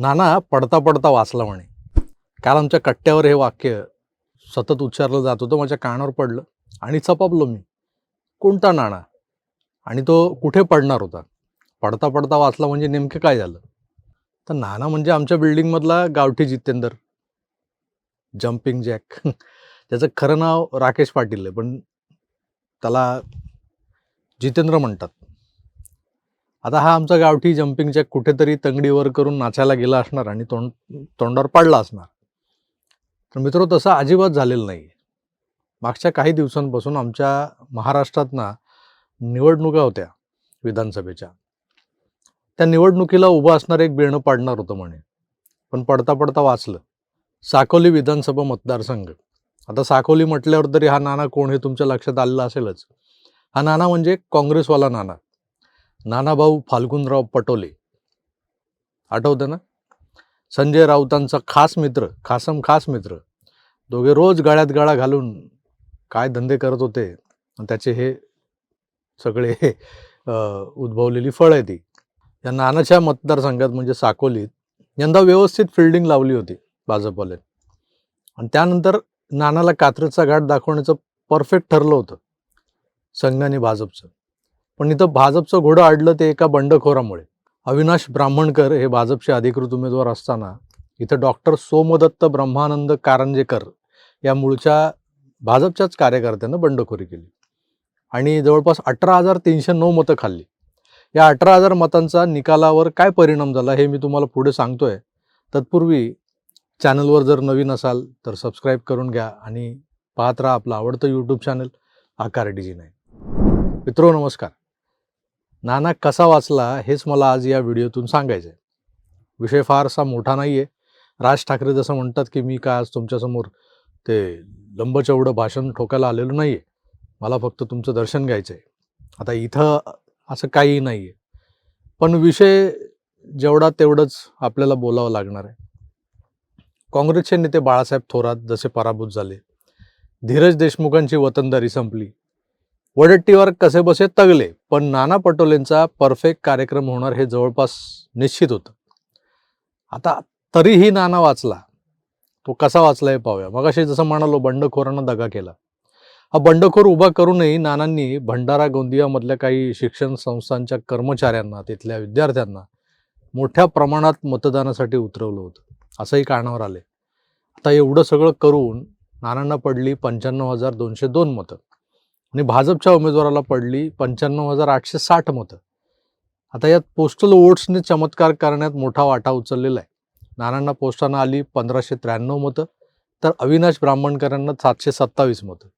नाना पडता पडता वाचला म्हणे. काल आमच्या कट्ट्यावर हे वाक्य सतत उच्चारलं जात होतं माझ्या कानावर पडलं आणि चपापलो मी. कोणता नाणा आणि तो कुठे पडणार होता? पडता पडता वाचला म्हणजे नेमकं काय झालं? तर नाना म्हणजे आमच्या बिल्डिंगमधला गावठी जितेंदर. जम्पिंग जॅक त्याचं खरं नाव राकेश पाटील आहे पण त्याला जितेंद्र म्हणतात. आता हा आमचा गावठी जम्पिंग जॅक कुठेतरी तंगडीवर करून नाचायला गेला असणार आणि तोंड तोंडावर पडला असणार. तर मित्र तसं अजिबात झालेलं नाही मागच्या काही दिवसांपासून आमच्या महाराष्ट्रात ना निवडणुका होत्या विधानसभेच्या. त्या निवडणुकीला उभं असणार एक बेणं पाडणार होतं म्हणे. पण पडता पडता वाचलं. साकोली विधानसभा मतदारसंघ. आता साकोली म्हटल्यावर तरी हा नाना कोण हे तुमच्या लक्षात आलेलं असेलच. हा नाना म्हणजे काँग्रेसवाला नाना नानाभाऊ फाल्गुनराव पटोले. आठवतं ना? संजय राऊतांचा खास मित्र खासम खास मित्र. दोघे रोज गाळ्यात गळा घालून काय धंदे करत होते. आणि त्याचे हे सगळे उद्भवलेली फळ आहे ती. या नानाच्या मतदारसंघात म्हणजे साकोलीत यंदा व्यवस्थित फिल्डिंग लावली होती भाजपवाले. आणि त्यानंतर नानाला कात्रचा घाट दाखवण्याचं परफेक्ट ठरलं होतं. संघाने भाजपचं. पण इथं भाजपचं घोडं अडलं ते एका बंडखोरामुळे. अविनाश ब्राह्मणकर हे भाजपचे अधिकृत उमेदवार असताना इथं डॉक्टर सोमदत्त ब्रह्मानंद कारंजेकर या मूळच्या भाजपच्याच कार्यकर्त्यानं बंडखोरी केली. आणि जवळपास अठरा हजार तीनशे नऊ मतं खाल्ली. या अठरा हजार मतांचा निकालावर काय परिणाम झाला हे मी तुम्हाला पुढे सांगतोय. तत्पूर्वी चॅनलवर जर नवीन असाल तर सबस्क्राईब करून घ्या आणि पाहत राहा आपलं आवडतं यूट्यूब चॅनल आकार डीजी नाही मित्रो नमस्कार. नाना कसा वाचला हेच मला आज या व्हिडिओतून सांगायचं आहे विषय फारसा मोठा नाही आहे राज ठाकरे जसं म्हणतात की मी काय आज तुमच्यासमोर ते लंबचौडं भाषण ठोकायला आलेलो नाही आहे मला फक्त तुमचं दर्शन घ्यायचं आहे आता इथं असं काहीही नाही आहे पण विषय जेवढा तेवढंच आपल्याला बोलावं लागणार आहे. काँग्रेसचे नेते बाळासाहेब थोरात जसे पराभूत झाले धीरज देशमुखांची वतनदारी संपली वडट्टीवर कसेबसे तगले पण नाना पटोलेंचा परफेक्ट कार्यक्रम होणार हे जवळपास निश्चित होतं. आता तरीही नाना वाचला. तो कसा वाचला हे पाहूया. मग असे जसं म्हणालो बंडखोरांना दगा केला. हा बंडखोर उभा करूनही नानांनी भंडारा गोंदियामधल्या काही शिक्षण संस्थांच्या कर्मचाऱ्यांना तिथल्या विद्यार्थ्यांना मोठ्या प्रमाणात मतदानासाठी उतरवलं होतं. असंही कानावर आले आता एवढं सगळं करून नानांना पडली पंच्याण्णव हजार दोनशे दोन मतं. आणि भाजपच्या उमेदवाराला पडली पंच्याण्णव हजार आठशे साठ मतं. आता यात पोस्टल वोट्सने चमत्कार करण्यात मोठा वाटा उचललेला आहे. नानांना पोस्टानं आली पंधराशे त्र्याण्णव मतं तर अविनाश ब्राह्मणकरांना सातशे सत्तावीस मतं.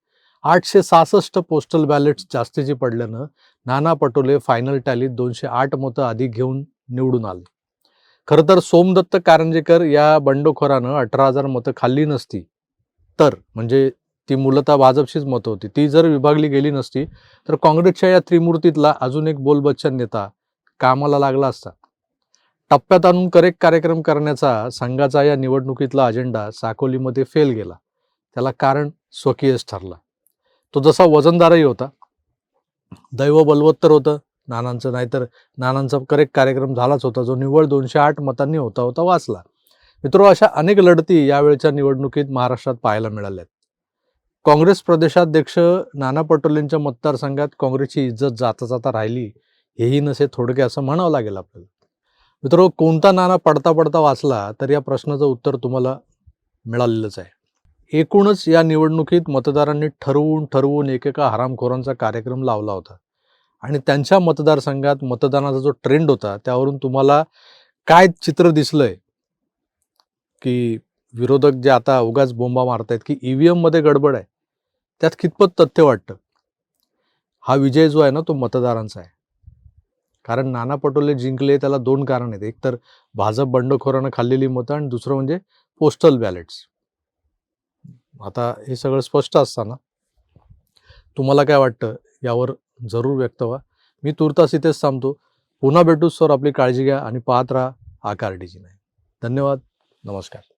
आठशे सहासष्ट पोस्टल बॅलेट्स जास्तीची पडल्यानं नाना पटोले फायनल टॅलीत दोनशे आठ मतं आधी घेऊन निवडून आले. खरं तर सोमदत्त कारंजेकर या बंडखोरानं अठरा हजार मतं खाल्ली नसती. तर म्हणजे ती मूलतः भाजपचीच मतं होती. ती जर विभागली गेली नसती तर काँग्रेसच्या या त्रिमूर्तीतला अजून एक बोलबच्चन नेता कामाला लागला असता. टप्प्यात आणून करेक्ट कार्यक्रम करण्याचा संघाचा या निवडणुकीतला अजेंडा साकोलीमध्ये फेल गेला. त्याला कारण स्वकीयच ठरला. तो जसा वजनदारही होता दैव बलवत्तर होतं नानांचं नाहीतर नानांचा करेक्ट कार्यक्रम झालाच होता जो निव्वळ दोनशे आठ मतांनी होता होता वाचला. मित्रो अशा अनेक लढती यावेळच्या निवडणुकीत महाराष्ट्रात पाहायला मिळाल्यात. काँग्रेस प्रदेशाध्यक्ष नाना पटोलेंच्या मतदारसंघात काँग्रेसची इज्जत जाता जाता राहिली हेही नसे थोडके असं म्हणावं लागेल आपल्याला. मित्र कोणता नाना पडता पडता वाचला तर या प्रश्नाचं उत्तर तुम्हाला मिळालेलंच आहे. एकूणच या निवडणुकीत मतदारांनी ठरवून ठरवून एकेका हरामखोरांचा कार्यक्रम लावला होता. आणि त्यांच्या मतदारसंघात मतदानाचा जो ट्रेंड होता त्यावरून तुम्हाला काय चित्र दिसलंय? की विरोधक जे आता उगाच बोंबा मारतायत की ईव्हीएममध्ये गडबड आहे. त्यात कितपत तथ्य वाटतं? हा विजय जो आहे ना तो मतदारांचा आहे. कारण नाना पटोले जिंकले त्याला दोन कारण आहेत. एक तर भाजप बंडखोरानं खाल्लेली मतं आणि दुसरं म्हणजे पोस्टल बॅलेट्स आता हे सगळं स्पष्ट असताना तुम्हाला काय वाटतं? यावर जरूर व्यक्त व्हा. मी तुर्तास इथेच थांबतो. पुन्हा भेटू सर. आपली काळजी घ्या आणि पाहत राहा आकार डीजी नाही धन्यवाद. नमस्कार.